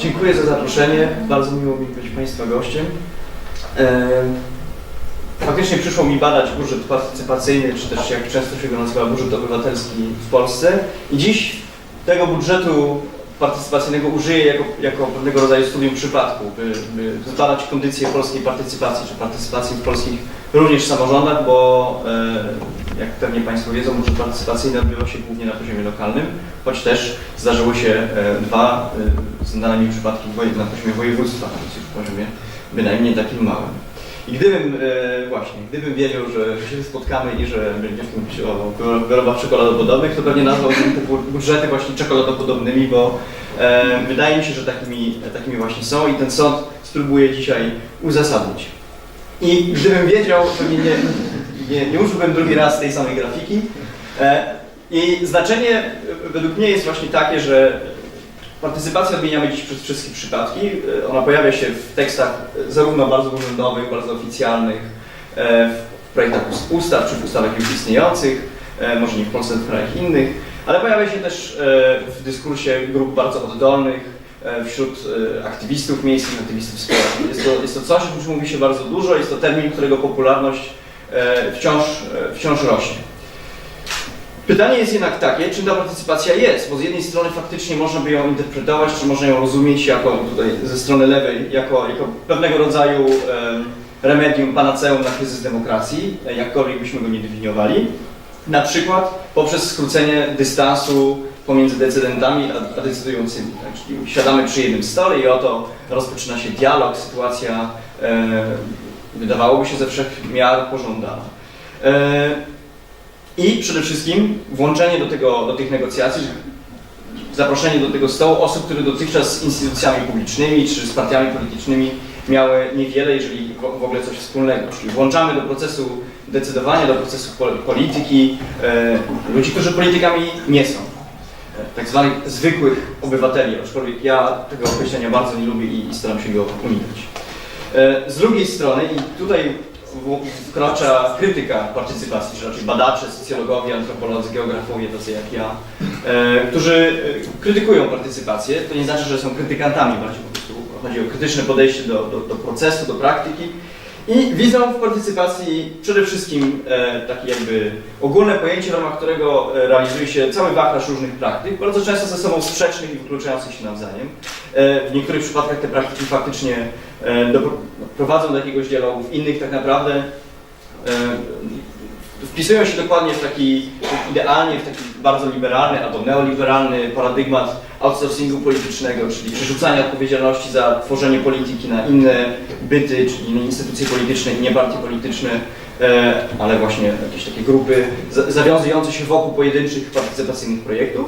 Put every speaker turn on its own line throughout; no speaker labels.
Dziękuję za zaproszenie. Bardzo miło mi być Państwa gościem. Faktycznie przyszło mi badać budżet partycypacyjny, czy też jak często się go nazywa budżet obywatelski w Polsce. I dziś tego budżetu partycypacyjnego użyję jako, jako pewnego rodzaju studium przypadku, by, by zbadać kondycję polskiej partycypacji, czy partycypacji w polskich również samorządach, bo e, jak pewnie Państwo wiedzą, budżet partycypacyjny odbywa się głównie na poziomie lokalnym, choć też zdarzyło się e, dwa e, znane mi przypadki na poziomie województwa, więc już w poziomie bynajmniej takim małym. I gdybym e, właśnie, gdybym wiedział, że się spotkamy i że będzie mówić o wyro- wyrobach czekoladopodobnych, to pewnie nazwałbym te bu- budżety właśnie czekoladopodobnymi, bo wydaje mi się, że takimi, takimi właśnie są i ten sąd spróbuję dzisiaj uzasadnić. I gdybym wiedział, pewnie nie, nie, nie użyłbym drugi raz tej samej grafiki. E, Jej znaczenie e, według mnie jest właśnie takie, że partycypację odmieniamy dziś przez wszystkie przypadki. E, Ona pojawia się w tekstach zarówno bardzo urzędowych, bardzo oficjalnych, w projektach ust- ustaw czy w ustawach już istniejących, może nie w Polsce, w krajach innych, ale pojawia się też w dyskursie grup bardzo oddolnych, wśród aktywistów miejskich, aktywistów społecznych. Jest to, jest to coś, o czym mówi się bardzo dużo, jest to termin, którego popularność wciąż, e, wciąż rośnie. Pytanie jest jednak takie, czym ta partycypacja jest, bo z jednej strony faktycznie można by ją interpretować, czy można ją rozumieć jako tutaj ze strony lewej, jako, jako pewnego rodzaju em, remedium, panaceum na kryzys demokracji, e, jakkolwiek byśmy go nie definiowali. Na przykład poprzez skrócenie dystansu pomiędzy decydentami a, decydującymi. Tak? Czyli siadamy przy jednym stole i oto rozpoczyna się dialog, sytuacja e, wydawałoby się ze wszech miar pożądana. E, i przede wszystkim włączenie do, tego, do tych negocjacji, zaproszenie do tego stołu osób, które dotychczas z instytucjami publicznymi czy z partiami politycznymi miały niewiele, jeżeli w ogóle coś wspólnego. Czyli włączamy do procesu decydowania, do procesu pol- polityki e, ludzi, którzy politykami nie są. E, tak zwanych zwykłych obywateli, aczkolwiek ja tego określenia bardzo nie lubię i staram się go unikać. E, Z drugiej strony, i tutaj wkracza krytyka partycypacji, czy raczej badacze, socjologowie, antropolodzy, geografowie, tacy jak ja, e, którzy e, krytykują partycypację. To nie znaczy, że są krytykantami, bardziej po prostu chodzi o krytyczne podejście do, do, do procesu, do praktyki. I widzą w partycypacji przede wszystkim e, takie jakby ogólne pojęcie, w ramach którego realizuje się cały wachlarz różnych praktyk, bardzo często ze sobą sprzecznych i wykluczających się nawzajem. E, w niektórych przypadkach te praktyki faktycznie do, prowadzą do jakiegoś dialogu, w innych tak naprawdę e, wpisują się dokładnie w taki, idealnie w taki bardzo liberalny albo neoliberalny paradygmat outsourcingu politycznego, czyli przerzucania odpowiedzialności za tworzenie polityki na inne byty, czyli inne instytucje polityczne, nie partie polityczne, e, ale właśnie jakieś takie grupy za- zawiązujące się wokół pojedynczych partycypacyjnych projektów.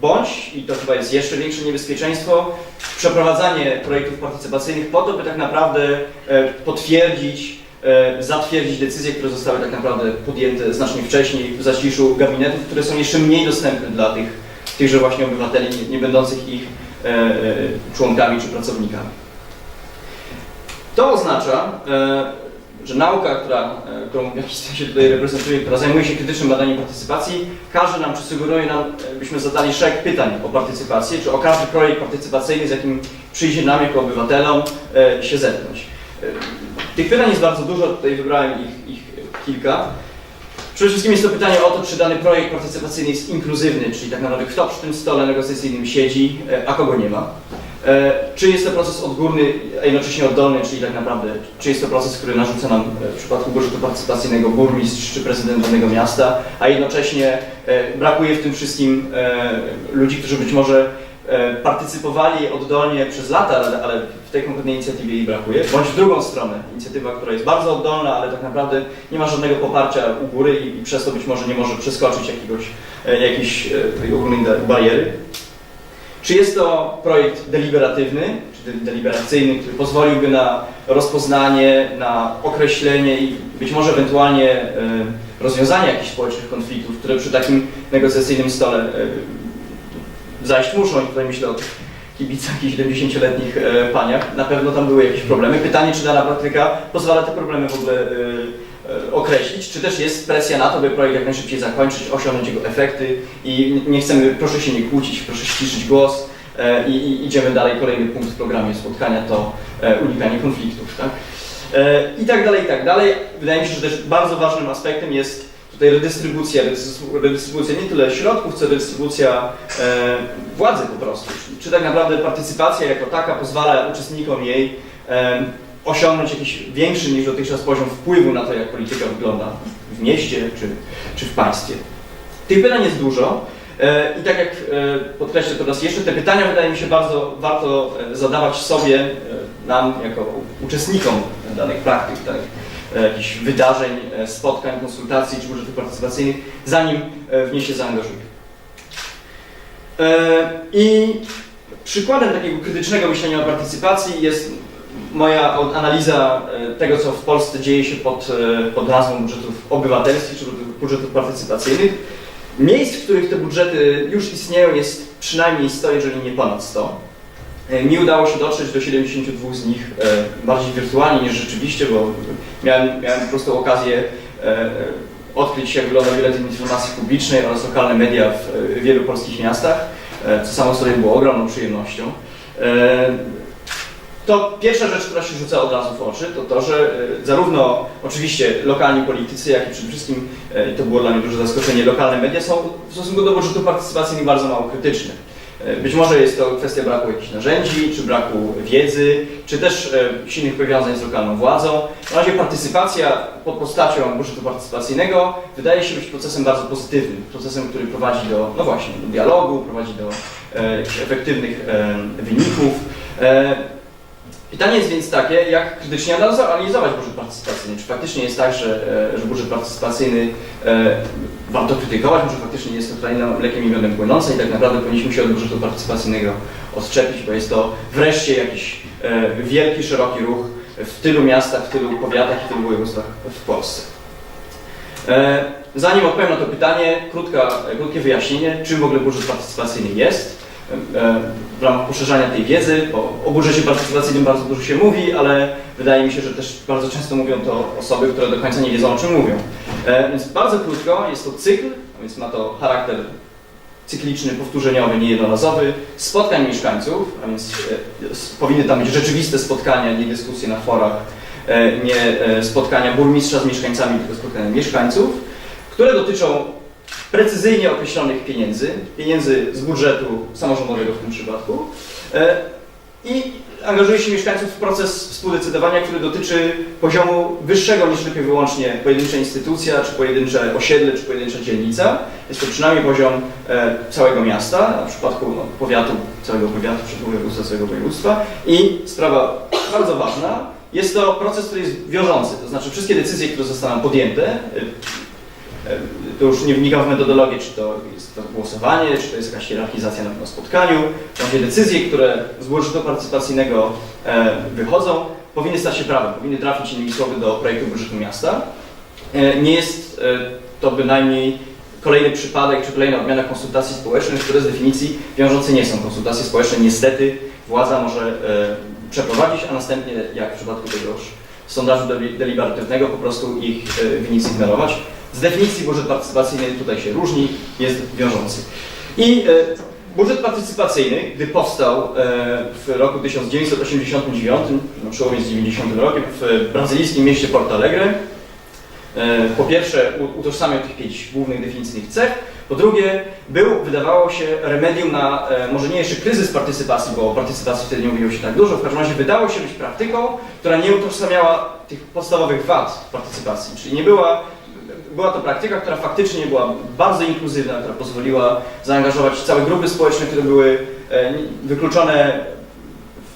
Bądź, i to chyba jest jeszcze większe niebezpieczeństwo, przeprowadzanie projektów partycypacyjnych po to, by tak naprawdę e, potwierdzić, e, zatwierdzić decyzje, które zostały tak naprawdę podjęte znacznie wcześniej w zaciszu gabinetów, które są jeszcze mniej dostępne dla tych, tychże właśnie obywateli, nie, będących ich e, członkami czy pracownikami. To oznacza, że nauka, która, e, którą w jakiś sensie tutaj reprezentuję, która zajmuje się krytycznym badaniem partycypacji, każe nam, czy sugeruje nam, byśmy zadali szereg pytań o partycypację, czy o każdy projekt partycypacyjny, z jakim przyjdzie nam jako obywatelom e, się zetknąć. E, Tych pytań jest bardzo dużo, tutaj wybrałem ich, ich kilka. Przede wszystkim jest to pytanie o to, czy dany projekt partycypacyjny jest inkluzywny, czyli tak naprawdę kto przy tym stole negocjacyjnym siedzi, a kogo nie ma. E, Czy jest to proces odgórny, a jednocześnie oddolny, czyli tak naprawdę, czy jest to proces, który narzuca nam e, w przypadku budżetu partycypacyjnego burmistrz czy prezydent danego miasta, a jednocześnie e, brakuje w tym wszystkim ludzi, którzy być może partycypowali oddolnie przez lata, ale, w tej konkretnej inicjatywie jej brakuje, bądź w drugą stronę, inicjatywa, która jest bardzo oddolna, ale tak naprawdę nie ma żadnego poparcia u góry i, przez to być może nie może przeskoczyć jakiegoś, jakiejś ogólnej bariery. Czy jest to projekt deliberatywny, czy de- deliberacyjny, który pozwoliłby na rozpoznanie, na określenie i być może ewentualnie e, rozwiązanie jakichś społecznych konfliktów, które przy takim negocjacyjnym stole e, zajść muszą, i tutaj myślę o kibicach i 70-letnich e, paniach, na pewno tam były jakieś problemy. Pytanie, czy dana praktyka pozwala te problemy w ogóle określić, czy też jest presja na to, by projekt jak najszybciej zakończyć, osiągnąć jego efekty i nie chcemy, proszę się nie kłócić, proszę ściszyć głos, e, i, i idziemy dalej. Kolejny punkt w programie spotkania to e, unikanie konfliktów. Tak? E, I tak dalej, i tak dalej. Wydaje mi się, że też bardzo ważnym aspektem jest tutaj redystrybucja, redystrybu- redystrybucja nie tyle środków, co redystrybucja e, władzy po prostu. Czy, czy tak naprawdę partycypacja jako taka pozwala uczestnikom jej e, osiągnąć jakiś większy niż dotychczas poziom wpływu na to, jak polityka wygląda w mieście czy, czy w państwie. Tych pytań jest dużo. E, I tak jak e, podkreślę po raz jeszcze, te pytania wydaje mi się bardzo warto e, zadawać sobie, nam jako uczestnikom danych praktyk, tak, e, jakichś wydarzeń, spotkań, konsultacji czy budżetów partycypacyjnych, zanim w nie się zaangażuje. E, I przykładem takiego krytycznego myślenia o partycypacji jest moja analiza e, tego, co w Polsce dzieje się pod, e, pod nazwą budżetów obywatelskich czy budżetów partycypacyjnych. Miejsc, w których te budżety już istnieją jest przynajmniej 100, jeżeli nie ponad 100. E, Mi udało się dotrzeć do 72 z nich bardziej wirtualnie niż rzeczywiście, bo miałem, miałem po prostu okazję odkryć, jak wygląda biuletyn informacji publicznej oraz lokalne media w wielu polskich miastach, co samo sobie było ogromną przyjemnością. To pierwsza rzecz, która się rzuca od razu w oczy, to to, że e, zarówno oczywiście lokalni politycy, jak i przede wszystkim, e, i to było dla mnie duże zaskoczenie, lokalne media są w stosunku do budżetu partycypacyjnych bardzo mało krytyczne. E, Być może jest to kwestia braku jakichś narzędzi, czy braku wiedzy, czy też silnych powiązań z lokalną władzą. Na razie partycypacja pod postacią budżetu partycypacyjnego wydaje się być procesem bardzo pozytywnym, procesem, który prowadzi do, no właśnie, do dialogu, prowadzi do e, efektywnych e, wyników. E, Pytanie jest więc takie, jak krytycznie analizować budżet partycypacyjny? Czy faktycznie jest tak, że, e, że budżet partycypacyjny e, warto krytykować, może faktycznie jest to kraina mlekiem i miodem płynąca i tak naprawdę powinniśmy się od budżetu partycypacyjnego odczepić, bo jest to wreszcie jakiś e, wielki, szeroki ruch w tylu miastach, w tylu powiatach i tylu województwach w Polsce. E, Zanim odpowiem na to pytanie, krótka, krótkie wyjaśnienie, czym w ogóle budżet partycypacyjny jest. E, W ramach poszerzania tej wiedzy, bo o budżecie partycypacyjnym bardzo dużo się mówi, ale wydaje mi się, że też bardzo często mówią to osoby, które do końca nie wiedzą o czym mówią. E, Więc bardzo krótko, jest to cykl, więc ma to charakter cykliczny, powtórzeniowy, niejednorazowy, spotkań mieszkańców, a więc e, powinny tam być rzeczywiste spotkania, nie dyskusje na forach, e, nie spotkania burmistrza z mieszkańcami, tylko spotkania mieszkańców, które dotyczą precyzyjnie określonych pieniędzy, pieniędzy z budżetu samorządowego w tym przypadku e, i angażuje się mieszkańców w proces współdecydowania, który dotyczy poziomu wyższego niż tylko i wyłącznie pojedyncza instytucja, czy pojedyncze osiedle, czy pojedyncza dzielnica. Jest to przynajmniej poziom e, całego miasta, na przypadku no, powiatu, całego powiatu, czy województwa, całego województwa. I sprawa bardzo ważna, jest to proces, który jest wiążący, to znaczy wszystkie decyzje, które zostaną podjęte, E, to już nie wnikam w metodologię, czy to jest to głosowanie, czy to jest jakaś hierarchizacja na, na spotkaniu. Będzie decyzje, które z budżetu partycypacyjnego e, wychodzą, powinny stać się prawem, powinny trafić innymi słowy do projektu budżetu miasta. E, nie jest e, to bynajmniej kolejny przypadek, czy kolejna odmiana konsultacji społecznych, które z definicji wiążące nie są. Konsultacje społeczne niestety władza może e, przeprowadzić, a następnie, jak w przypadku tegoż sondażu deli- deliberatywnego, po prostu ich e, wynik zignorować. Z definicji budżet partycypacyjny tutaj się różni, jest wiążący. I e, budżet partycypacyjny, gdy powstał e, w roku 1989, na przełomie z 90 rokiem, w brazylijskim mieście Porto Alegre, e, po pierwsze utożsamiał tych pięć głównych definicyjnych cech, po drugie był, wydawało się, remedium na może nie jeszcze kryzys partycypacji, bo o partycypacji wtedy nie mówiło się tak dużo, w każdym razie wydało się być praktyką, która nie utożsamiała tych podstawowych wad partycypacji, czyli nie była była to praktyka, która faktycznie była bardzo inkluzywna, która pozwoliła zaangażować całe grupy społeczne, które były e, wykluczone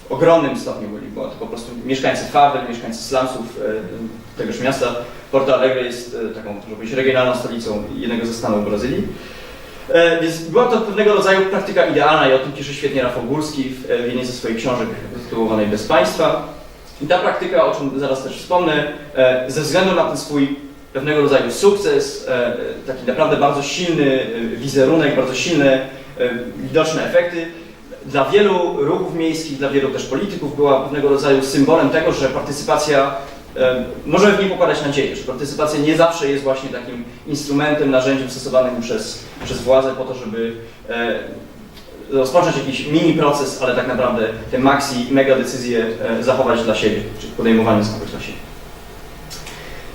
w ogromnym stopniu. Byli, była to po prostu mieszkańcy fawel, mieszkańcy slumsów e, tegoż miasta. Porto Alegre jest e, taką, można powiedzieć, regionalną stolicą jednego ze stanów Brazylii. Więc była to pewnego rodzaju praktyka idealna i o tym pisze świetnie Rafał Górski w jednej ze swoich książek zatytułowanej Bez Państwa. I ta praktyka, o czym zaraz też wspomnę, ze względu na ten swój pewnego rodzaju sukces, e, taki naprawdę bardzo silny e, wizerunek, bardzo silne, e, widoczne efekty. Dla wielu ruchów miejskich, dla wielu też polityków była pewnego rodzaju symbolem tego, że partycypacja e, może w niej pokładać nadzieję, że partycypacja nie zawsze jest właśnie takim instrumentem, narzędziem stosowanym przez, przez władzę po to, żeby e, rozpocząć jakiś mini proces, ale tak naprawdę te maxi, mega decyzje e, zachować dla siebie, czy podejmowanie zachować dla siebie.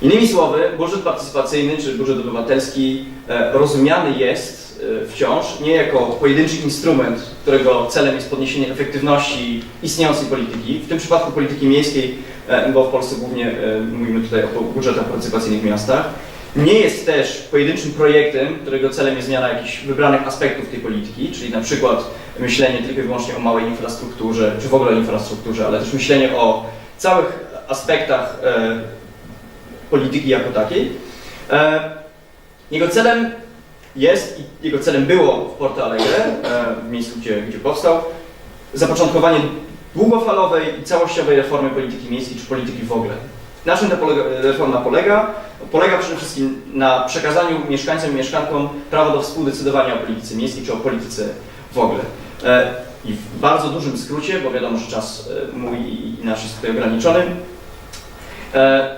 Innymi słowy, budżet partycypacyjny czy budżet obywatelski e, rozumiany jest e, wciąż nie jako pojedynczy instrument, którego celem jest podniesienie efektywności istniejącej polityki, w tym przypadku polityki miejskiej, e, bo w Polsce głównie mówimy tutaj o budżetach partycypacyjnych w miastach. Nie jest też pojedynczym projektem, którego celem jest zmiana jakichś wybranych aspektów tej polityki, czyli na przykład myślenie tylko i wyłącznie o małej infrastrukturze, czy w ogóle infrastrukturze, ale też myślenie o całych aspektach polityki jako takiej. E, Jego celem jest i jego celem było w Porto Alegre, e, w miejscu, gdzie, gdzie powstał, zapoczątkowanie długofalowej i całościowej reformy polityki miejskiej czy polityki w ogóle. Na czym ta reforma polega? Polega przede wszystkim na przekazaniu mieszkańcom i mieszkankom prawa do współdecydowania o polityce miejskiej czy o polityce w ogóle. E, I w bardzo dużym skrócie, bo wiadomo, że czas mój i nasz jest tutaj ograniczony,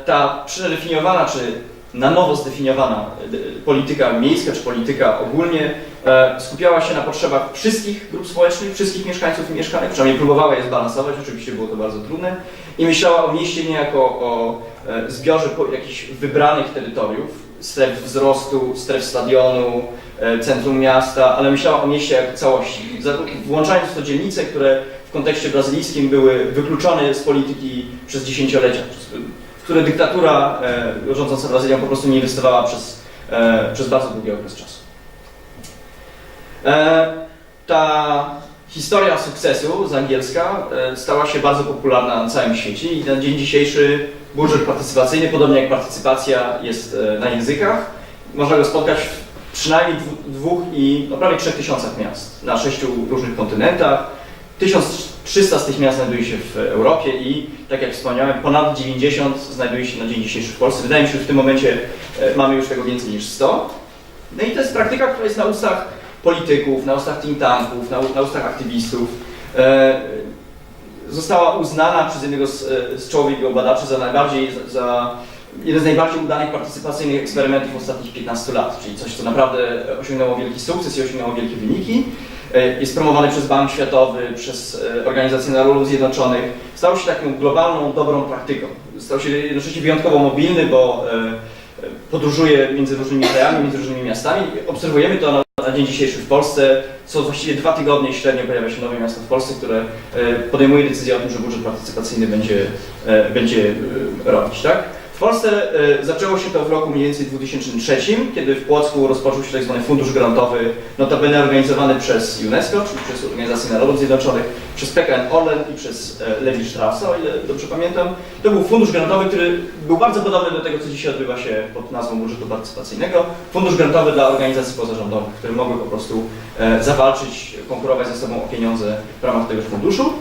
ta przedefiniowana czy na nowo zdefiniowana e, polityka miejska czy polityka ogólnie e, skupiała się na potrzebach wszystkich grup społecznych, wszystkich mieszkańców i mieszkanek, przynajmniej próbowała je zbalansować, oczywiście było to bardzo trudne. I myślała o mieście nie jako o e, zbiorze jakichś wybranych terytoriów, stref wzrostu, stref stadionu, e, centrum miasta, ale myślała o mieście jako całości, za- włączając w to dzielnice, które w kontekście brazylijskim były wykluczone z polityki przez dziesięciolecia, które dyktatura e, rządząca Brazylią po prostu nie inwestowała przez, e, przez bardzo długi okres czasu. E, ta historia sukcesu z angielska e, stała się bardzo popularna na całym świecie i na dzień dzisiejszy budżet partycypacyjny, podobnie jak partycypacja, jest e, na językach. Można go spotkać w przynajmniej dwóch i no, prawie trzech tysiącach miast na sześciu różnych kontynentach. 1300 z tych miast znajduje się w Europie i, tak jak wspomniałem, ponad 90 znajduje się na dzień dzisiejszy w Polsce. Wydaje mi się, że w tym momencie e, mamy już tego więcej niż 100. No i to jest praktyka, która jest na ustach polityków, na ustach think tanków, na, na ustach aktywistów. E, została uznana przez jednego z, e, z czołowych badaczy za najbardziej, za jeden z najbardziej udanych partycypacyjnych eksperymentów ostatnich 15 lat, czyli coś, co naprawdę osiągnęło wielki sukces i osiągnęło wielkie wyniki. E, Jest promowany przez Bank Światowy, przez e, Organizację Narodów Zjednoczonych. Stał się taką globalną, dobrą praktyką. Stał się jednocześnie wyjątkowo mobilny, bo e, podróżuje między różnymi krajami, między różnymi miastami. Obserwujemy to na, dzień dzisiejszy w Polsce. Co właściwie dwa tygodnie średnio pojawia się nowe miasto w Polsce, które podejmuje decyzję o tym, że budżet partycypacyjny będzie, będzie robić. Tak? W Polsce e, zaczęło się to w roku mniej więcej 2003, kiedy w Płocku rozpoczął się tak zwany fundusz grantowy, notabene organizowany przez UNESCO, czyli przez Organizację Narodów Zjednoczonych, przez PKN Orlen i przez e, Lewi Straussa, o ile dobrze pamiętam. To był fundusz grantowy, który był bardzo podobny do tego, co dzisiaj odbywa się pod nazwą budżetu partycypacyjnego. Fundusz grantowy dla organizacji pozarządowych, które mogły po prostu e, zawalczyć, konkurować ze sobą o pieniądze w ramach tegoż funduszu.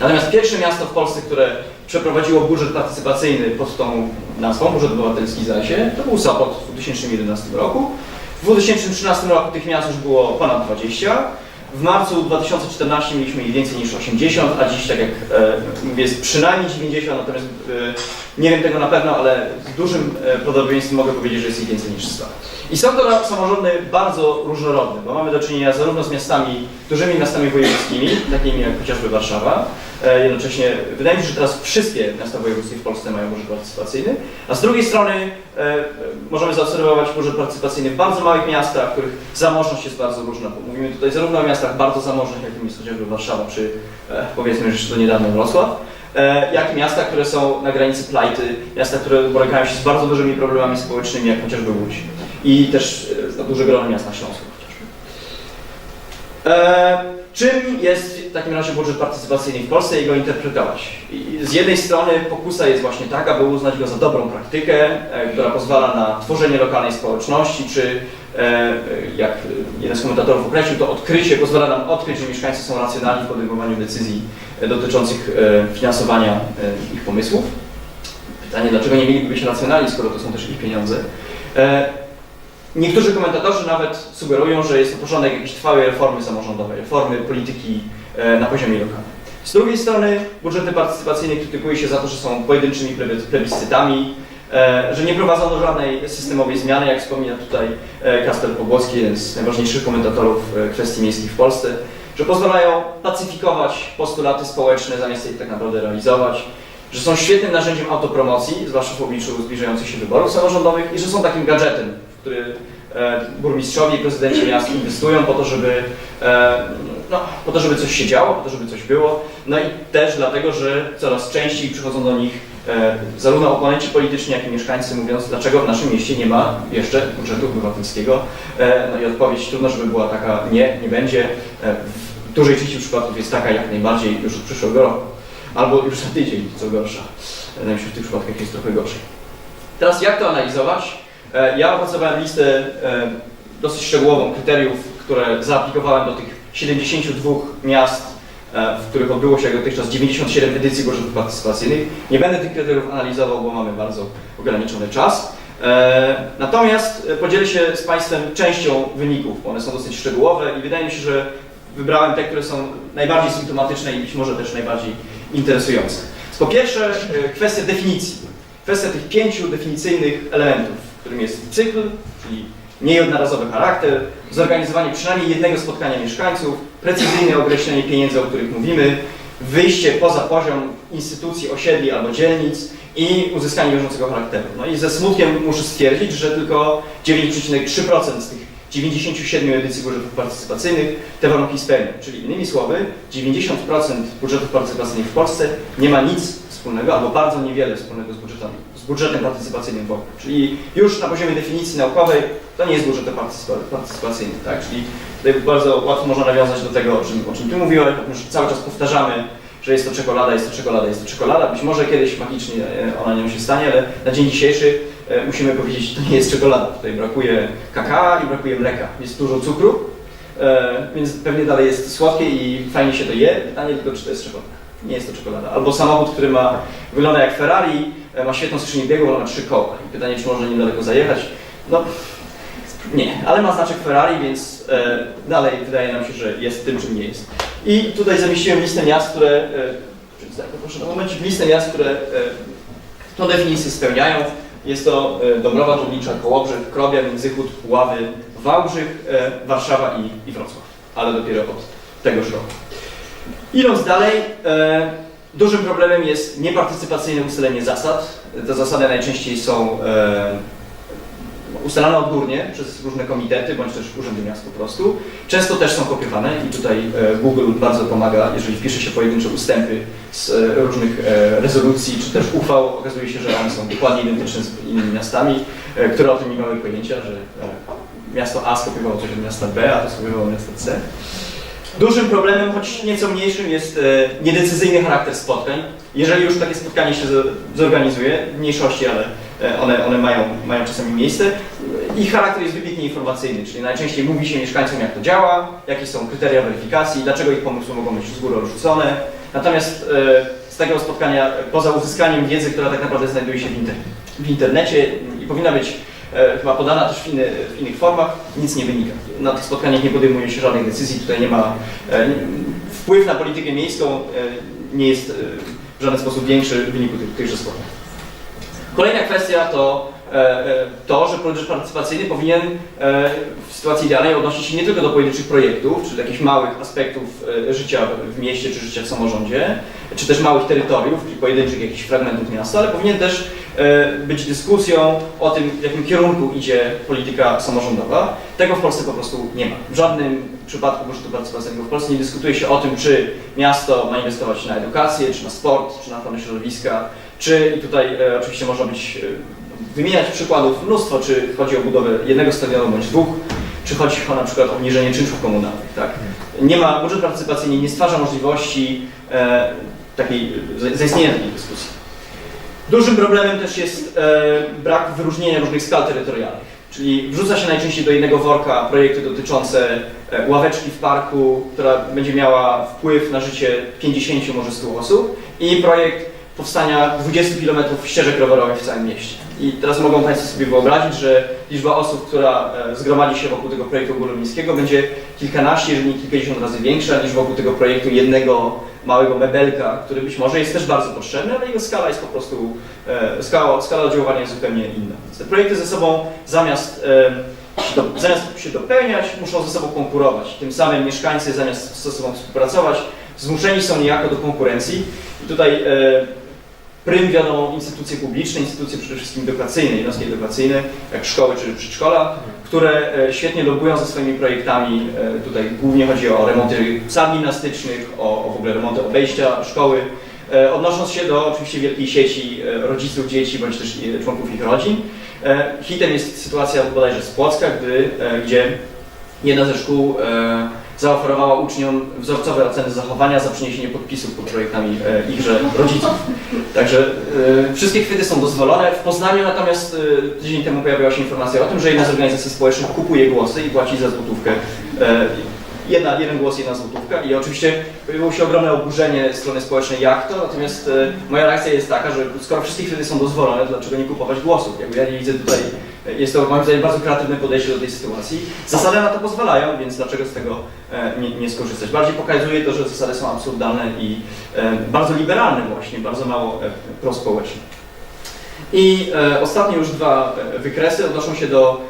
Natomiast pierwsze miasto w Polsce, które przeprowadziło budżet partycypacyjny pod tą nazwą, budżet obywatelski zdaje się, to był Sopot w 2011 roku. W 2013 roku tych miast już było ponad 20. W marcu 2014 mieliśmy ich więcej niż 80, a dziś, tak jak e, mówię, jest przynajmniej 90, natomiast e, nie wiem tego na pewno, ale z dużym e, prawdopodobieństwem mogę powiedzieć, że jest ich więcej niż 100. I są to samorządy bardzo różnorodne, bo mamy do czynienia zarówno z miastami, dużymi miastami wojewódzkimi, takimi jak chociażby Warszawa, jednocześnie wydaje mi się, że teraz wszystkie miasta wojewódzkie w Polsce mają budżet partycypacyjny, a z drugiej strony e, e, możemy zaobserwować budżet partycypacyjny w bardzo małych miastach, w których zamożność jest bardzo różna. Mówimy tutaj zarówno o miastach bardzo zamożnych, jakim jest chociażby Warszawa, czy e, powiedzmy już do niedawno Wrocław, e, jak i miasta, które są na granicy plajty, miasta, które borykają się z bardzo dużymi problemami społecznymi, jak chociażby Łódź i też e, duże grono miast na Śląsku chociażby. E, czym jest w takim razie budżet partycypacyjny w Polsce i go interpretować? I z jednej strony pokusa jest właśnie taka, by uznać go za dobrą praktykę, e, która pozwala na tworzenie lokalnej społeczności, czy e, jak jeden z komentatorów określił, to odkrycie pozwala nam odkryć, że mieszkańcy są racjonalni w podejmowaniu decyzji e, dotyczących e, finansowania e, ich pomysłów. Pytanie, dlaczego nie mieliby być racjonalni, skoro to są też ich pieniądze. Niektórzy komentatorzy nawet sugerują, że jest to początek jakiejś trwałej reformy samorządowej, reformy polityki e, na poziomie lokalnym. Z drugiej strony budżety partycypacyjne krytykuje się za to, że są pojedynczymi plebi- plebiscytami, e, że nie prowadzono żadnej systemowej zmiany, jak wspomina tutaj e, Kasper Pogłowski, jeden z najważniejszych komentatorów kwestii miejskich w Polsce, że pozwalają pacyfikować postulaty społeczne zamiast je tak naprawdę realizować, że są świetnym narzędziem autopromocji, zwłaszcza w obliczu zbliżających się wyborów samorządowych i że są takim gadżetem, który e, burmistrzowie i prezydenci miast inwestują po to, żeby, e, no, po to, żeby coś się działo, po to, żeby coś było. No i też dlatego, że coraz częściej przychodzą do nich e, zarówno oponenci polityczni, jak i mieszkańcy mówiąc, dlaczego w naszym mieście nie ma jeszcze budżetu obywatelskiego. No i odpowiedź trudno, żeby była taka nie, nie będzie. W dużej części przypadków jest taka jak najbardziej już od przyszłego roku. Albo już za tydzień, co gorsza. Wydaje że w tych przypadkach jest trochę gorzej. Teraz jak to analizować? E, Ja opracowałem listę e, dosyć szczegółową kryteriów, które zaaplikowałem do tych 72 miast, e, w których odbyło się dotychczas 97 edycji budżetów partycypacyjnych. Nie będę tych kryteriów analizował, bo mamy bardzo ograniczony czas. Natomiast podzielę się z Państwem częścią wyników, bo one są dosyć szczegółowe i wydaje mi się, że wybrałem te, które są najbardziej symptomatyczne i być może też najbardziej interesujące. Po pierwsze, kwestia definicji. Kwestia tych pięciu definicyjnych elementów, którym jest cykl, czyli niejednorazowy charakter, zorganizowanie przynajmniej jednego spotkania mieszkańców, precyzyjne określenie pieniędzy, o których mówimy, wyjście poza poziom instytucji, osiedli albo dzielnic i uzyskanie wiążącego charakteru. No i ze smutkiem muszę stwierdzić, że tylko 9,3% z tych 97 edycji budżetów partycypacyjnych te warunki spełnia. Czyli innymi słowy, 90% budżetów partycypacyjnych w Polsce nie ma nic wspólnego albo bardzo niewiele wspólnego z budżetem, z budżetem partycypacyjnym w ogóle. Czyli już na poziomie definicji naukowej to nie jest budżet partycypa partycypacyjny, tak? Czyli tutaj bardzo łatwo można nawiązać do tego, o czym, o czym Ty mówiłeś, już cały czas powtarzamy, że jest to czekolada, jest to czekolada, jest to czekolada. Być może kiedyś magicznie e, ona nie się stanie, ale na dzień dzisiejszy e, musimy powiedzieć, że to nie jest czekolada. Tutaj brakuje kakao i brakuje mleka. Jest dużo cukru, e, więc pewnie dalej jest słodkie i fajnie się to je. Pytanie tylko, czy to jest czekolada. Nie jest to czekolada. Albo samochód, który ma, wygląda jak Ferrari, ma świetną skrzynię ale ma trzy koła. I pytanie, czy można niedaleko zajechać. No, nie, ale ma znaczek Ferrari, więc e, dalej wydaje nam się, że jest tym, czym nie jest. I tutaj zamieściłem listę miast, które, e, proszę na momencie, listę miast, które e, tą definicję spełniają. Jest to e, Dąbrowa Górnicza, Kołobrzeg, Krobia, Międzychód, Puławy, Wałbrzych, e, Warszawa i, i Wrocław. Ale dopiero od tegoż roku. Idąc dalej, e, dużym problemem jest niepartycypacyjne ustalenie zasad. Te zasady najczęściej są e, ustalane odgórnie przez różne komitety, bądź też urzędy miast po prostu. Często też są kopiowane i tutaj e, Google bardzo pomaga, jeżeli wpisze się pojedyncze ustępy z e, różnych rezolucji czy też uchwał, okazuje się, że one są dokładnie identyczne z innymi miastami, które o tym nie mamy pojęcia, że miasto A skopiowało coś od miasta B, a to skopiowało miasto C. Dużym problemem, choć nieco mniejszym, jest e, niedecyzyjny charakter spotkań. Jeżeli już takie spotkanie się zorganizuje, w mniejszości, ale e, one, one mają, mają czasami miejsce, ich charakter jest wybitnie informacyjny, czyli najczęściej mówi się mieszkańcom, jak to działa, jakie są kryteria weryfikacji, dlaczego ich pomysły mogą być z góry odrzucone. Natomiast e, z takiego spotkania, e, poza uzyskaniem wiedzy, która tak naprawdę znajduje się w, inter w internecie i powinna być e, chyba podana też w, inny, w innych formach, nic nie wynika. Na tych spotkaniach nie podejmuje się żadnych decyzji, tutaj nie ma e, wpływ na politykę miejską e, nie jest e, w żaden sposób większy w wyniku tych, tychże spotkań. Kolejna kwestia to e, e, to, że budżet partycypacyjny powinien e, w sytuacji idealnej odnosić się nie tylko do pojedynczych projektów, czy do jakichś małych aspektów e, życia w mieście, czy życia w samorządzie, czy też małych terytoriów, czyli pojedynczych jakichś fragmentów miasta, ale powinien też e, być dyskusją o tym, w jakim kierunku idzie polityka samorządowa. Tego w Polsce po prostu nie ma. W żadnym przypadku budżetu partycypacyjnego w Polsce nie dyskutuje się o tym, czy miasto ma inwestować na edukację, czy na sport, czy na ochronę środowiska, czy i tutaj e, oczywiście można być e, wymieniać przykładów mnóstwo, czy chodzi o budowę jednego stadionu bądź dwóch, czy chodzi o na przykład obniżenie czynszów komunalnych. Tak? Nie ma, budżet partycypacyjny nie stwarza możliwości e, takiej, za- zaistnienia takiej dyskusji. Dużym problemem też jest e, brak wyróżnienia różnych skal terytorialnych. Czyli wrzuca się najczęściej do jednego worka projekty dotyczące e, ławeczki w parku, która będzie miała wpływ na życie 50 może 100 osób i projekt powstania 20 km ścieżek rowerowych w całym mieście. I teraz mogą Państwo sobie wyobrazić, że liczba osób, która e, zgromadzi się wokół tego projektu ogólnomiejskiego będzie kilkanaście, jeżeli nie kilkadziesiąt razy większa niż wokół tego projektu jednego małego mebelka, który być może jest też bardzo potrzebny, ale jego skala jest po prostu, e, skala, skala oddziaływania jest zupełnie inna. Więc te projekty ze sobą zamiast, e, do, zamiast się dopełniać, muszą ze sobą konkurować. Tym samym mieszkańcy zamiast ze sobą współpracować, zmuszeni są niejako do konkurencji. I tutaj e, prym wiodą instytucje publiczne, instytucje przede wszystkim edukacyjne, jednostki edukacyjne, jak szkoły czy przedszkola, które e, świetnie lobują ze swoimi projektami. E, Tutaj głównie chodzi o remonty sal gimnastycznych, o, o w ogóle remonty obejścia szkoły, e, odnosząc się do oczywiście wielkiej sieci rodziców dzieci bądź też członków ich rodzin. Hitem jest sytuacja bodajże z Płocka, gdy, gdzie jedna ze szkół zaoferowała uczniom wzorcowe oceny zachowania za przyniesienie podpisów pod projektami e, ichże rodziców. Także e, wszystkie chwyty są dozwolone. W Poznaniu natomiast e, tydzień temu pojawiła się informacja o tym, że jedna z organizacji społecznych kupuje głosy i płaci za złotówkę. E, jedna, jeden głos, jedna złotówka i oczywiście pojawiło się ogromne oburzenie strony społecznej jak to, natomiast e, moja reakcja jest taka, że skoro wszystkie chwyty są dozwolone, dlaczego nie kupować głosów? Jakby ja nie widzę tutaj, jest to moim zdaniem bardzo kreatywne podejście do tej sytuacji. Zasady na to pozwalają, więc dlaczego z tego e, nie, nie skorzystać? Bardziej pokazuje to, że zasady są absurdalne i e, bardzo liberalne właśnie, bardzo mało e, prospołeczne. I ostatnie już dwa wykresy odnoszą się do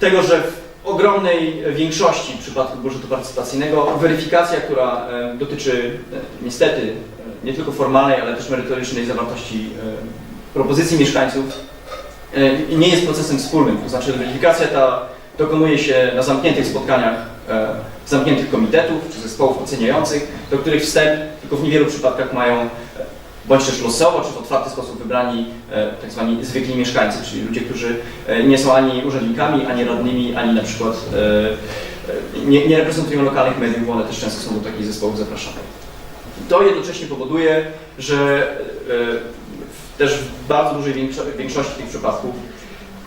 tego, że w ogromnej większości w przypadku budżetu partycypacyjnego weryfikacja, która dotyczy niestety nie tylko formalnej, ale też merytorycznej zawartości propozycji mieszkańców, nie jest procesem wspólnym. To znaczy weryfikacja ta dokonuje się na zamkniętych spotkaniach e, zamkniętych komitetów czy zespołów oceniających, do których wstęp tylko w niewielu przypadkach mają e, bądź też losowo, czy w otwarty sposób wybrani e, tak zwani zwykli mieszkańcy, czyli ludzie, którzy e, nie są ani urzędnikami, ani radnymi, ani na przykład e, e, nie, nie reprezentują lokalnych mediów, bo one też często są do takich zespołów zapraszane. To jednocześnie powoduje, że e, też w bardzo dużej większo- większości tych przypadków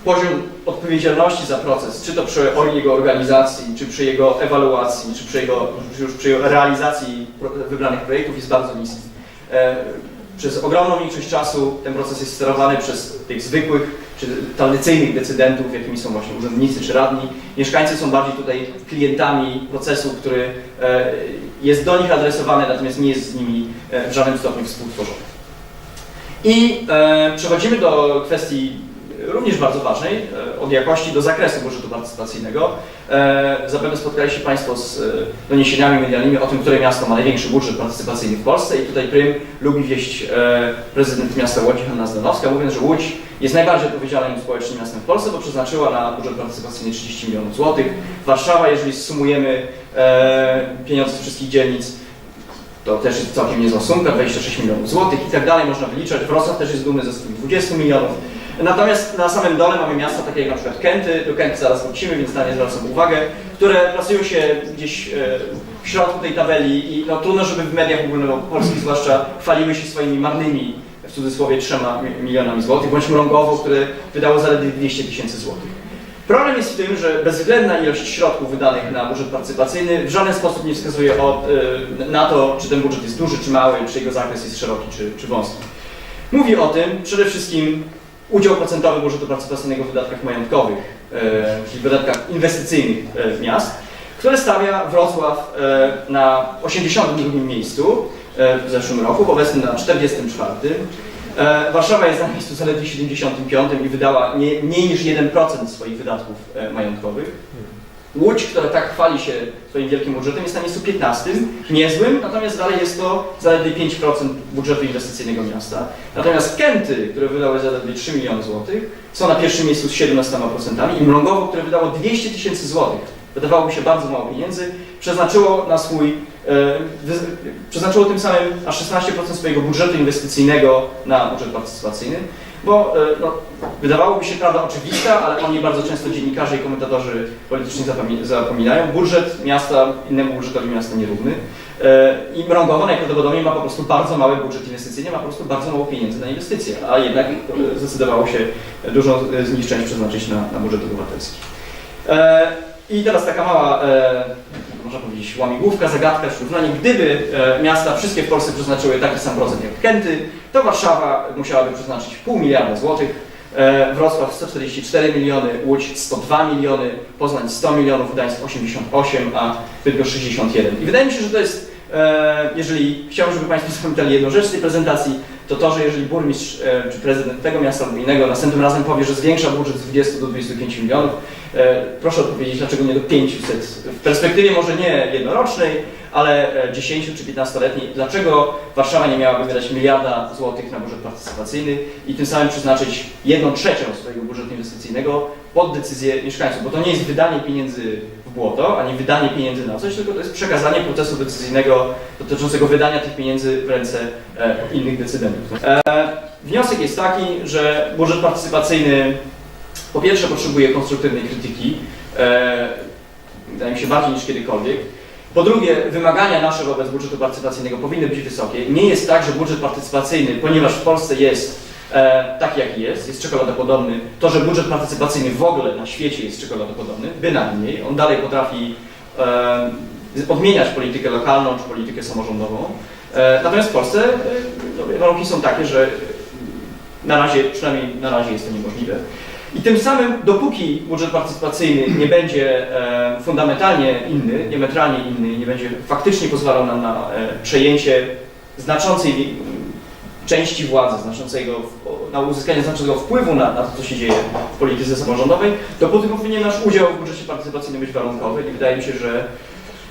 poziom odpowiedzialności za proces, czy to przy jego organizacji, czy przy jego ewaluacji, czy przy jego, już przy realizacji wybranych projektów jest bardzo niski. E, Przez ogromną większość czasu ten proces jest sterowany przez tych zwykłych, czy tradycyjnych decydentów, jakimi są właśnie urzędnicy czy radni. Mieszkańcy są bardziej tutaj klientami procesu, który e, jest do nich adresowany, natomiast nie jest z nimi e, w żadnym stopniu współtworzony. I e, przechodzimy do kwestii również bardzo ważnej, e, od jakości do zakresu budżetu partycypacyjnego. E, zapewne spotkali się Państwo z e, doniesieniami medialnymi o tym, które miasto ma największy budżet partycypacyjny w Polsce i tutaj prym lubi wieść e, prezydent miasta Łodzi Hanna Zdanowska, mówiąc, że Łódź jest najbardziej odpowiedzialnym społecznym miastem w Polsce, bo przeznaczyła na budżet partycypacyjny 30 milionów złotych. Warszawa, jeżeli sumujemy e, pieniądze z wszystkich dzielnic, to też jest całkiem niezła sumka, 26 milionów złotych i tak dalej, można wyliczać. Wrocław też jest dumny ze swoich 20 milionów. Natomiast na samym dole mamy miasta takie jak na przykład Kęty, do Kęty zaraz wrócimy, więc na nie zwracam uwagę, które plasują się gdzieś e, w środku tej tabeli i no, trudno, żeby w mediach ogólnopolskich zwłaszcza chwaliły się swoimi marnymi, w cudzysłowie, 3 milionami złotych, bądź Mrągowo, które wydało zaledwie 200 tysięcy złotych. Problem jest w tym, że bezwzględna ilość środków wydanych na budżet partycypacyjny w żaden sposób nie wskazuje y, na to, czy ten budżet jest duży, czy mały, czy jego zakres jest szeroki, czy, czy wąski. Mówi o tym przede wszystkim udział procentowy budżetu partycypacyjnego w wydatkach majątkowych, y, czyli wydatkach inwestycyjnych y, miast, które stawia Wrocław y, na 82 miejscu w zeszłym roku, obecnie na 44. E, Warszawa jest na miejscu zaledwie 75 i wydała nie, mniej niż 1% swoich wydatków e, majątkowych. Łódź, która tak chwali się swoim wielkim budżetem, jest na miejscu 15, niezłym, natomiast dalej jest to zaledwie 5% budżetu inwestycyjnego miasta. Natomiast Kęty, które wydały zaledwie 3 miliony złotych, są na pierwszym miejscu z 17% i Mrągowo, które wydało 200 tysięcy złotych, wydawało się bardzo mało pieniędzy, przeznaczyło na swój, przeznaczyło tym samym aż 16% swojego budżetu inwestycyjnego na budżet partycypacyjny, bo e, no, wydawałoby się prawda oczywista, ale o niej bardzo często dziennikarze i komentatorzy polityczni zapominają. Budżet miasta innemu budżetowi miasta nierówny e, i Mrągowo najprawdopodobniej ma po prostu bardzo mały budżet inwestycyjny, ma po prostu bardzo mało pieniędzy na inwestycje, a jednak e, zdecydowało się dużą z nich część przeznaczyć na, na budżet obywatelski. E, I teraz taka mała, e, można powiedzieć, łamigłówka, zagadka, równanie. Gdyby e, miasta wszystkie w Polsce przeznaczyły taki sam procent jak Kęty, to Warszawa musiałaby przeznaczyć pół miliarda złotych, e, Wrocław 144 miliony, Łódź 102 miliony, Poznań 100 milionów, Gdańsk 88, a Bydgoszcz 61. I wydaje mi się, że to jest, e, jeżeli chciałbym, żeby Państwo zapamiętali jedną rzecz z tej prezentacji, to to, że jeżeli burmistrz e, czy prezydent tego miasta lub innego następnym razem powie, że zwiększa budżet z 20 do 25 milionów, e, proszę odpowiedzieć, dlaczego nie do 500. W perspektywie może nie jednorocznej, ale e, 10 czy 15-letniej. Dlaczego Warszawa nie miałaby wydać miliarda złotych na budżet partycypacyjny i tym samym przeznaczyć jedną trzecią swojego budżetu inwestycyjnego pod decyzję mieszkańców? Bo to nie jest wydanie pieniędzy błoto, ani wydanie pieniędzy na coś, tylko to jest przekazanie procesu decyzyjnego dotyczącego wydania tych pieniędzy w ręce e, innych decydentów. E, wniosek jest taki, że budżet partycypacyjny po pierwsze potrzebuje konstruktywnej krytyki, e, wydaje mi się bardziej niż kiedykolwiek. Po drugie, wymagania nasze wobec budżetu partycypacyjnego powinny być wysokie. Nie jest tak, że budżet partycypacyjny, ponieważ w Polsce jest e, taki jaki jest, jest czekoladopodobny, to, że budżet partycypacyjny w ogóle na świecie jest czekoladopodobny, bynajmniej. On dalej potrafi e, odmieniać politykę lokalną czy politykę samorządową. E, natomiast w Polsce e, no, warunki są takie, że na razie, przynajmniej na razie jest to niemożliwe. I tym samym, dopóki budżet partycypacyjny nie będzie e, fundamentalnie inny, diametralnie inny, nie będzie faktycznie pozwalał nam na e, przejęcie znaczącej części władzy, znaczącego, na uzyskanie znaczącego wpływu na, na to, co się dzieje w polityce samorządowej, dopóty powinien nasz udział w budżecie partycypacyjnym być warunkowy i wydaje mi się, że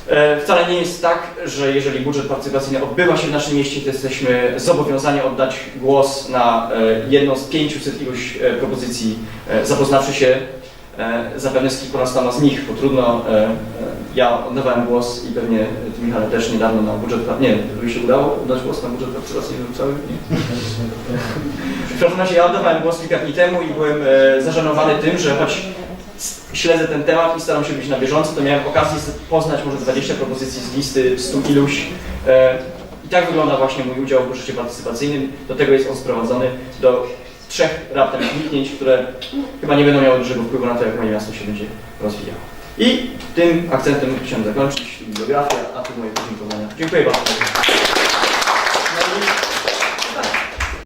E, Wcale nie jest tak, że jeżeli budżet partycypacyjny odbywa się w naszym mieście, to jesteśmy zobowiązani oddać głos na e, jedną z 500 iluś e, propozycji, zapoznawszy się zapewne z kilkunastoma z nich, bo trudno, ja oddawałem głos i pewnie Michale też niedawno na budżet, nie, by się udało oddać głos na budżet partycypacyjny cały? Nie. W każdym razie ja oddawałem głos kilka dni temu i byłem e, zażenowany tym, że choć śledzę ten temat i staram się być na bieżąco, to miałem okazję poznać może 20 propozycji z listy 100 iluś. E, I tak wygląda właśnie mój udział w budżecie partycypacyjnym. Do tego jest on sprowadzony do trzech raptem zniknięć, które chyba nie będą miały dużego wpływu na to, jak moje miasto się będzie rozwijało. I tym akcentem chciałem zakończyć bibliografię, a tu moje podziękowania. Dziękuję bardzo.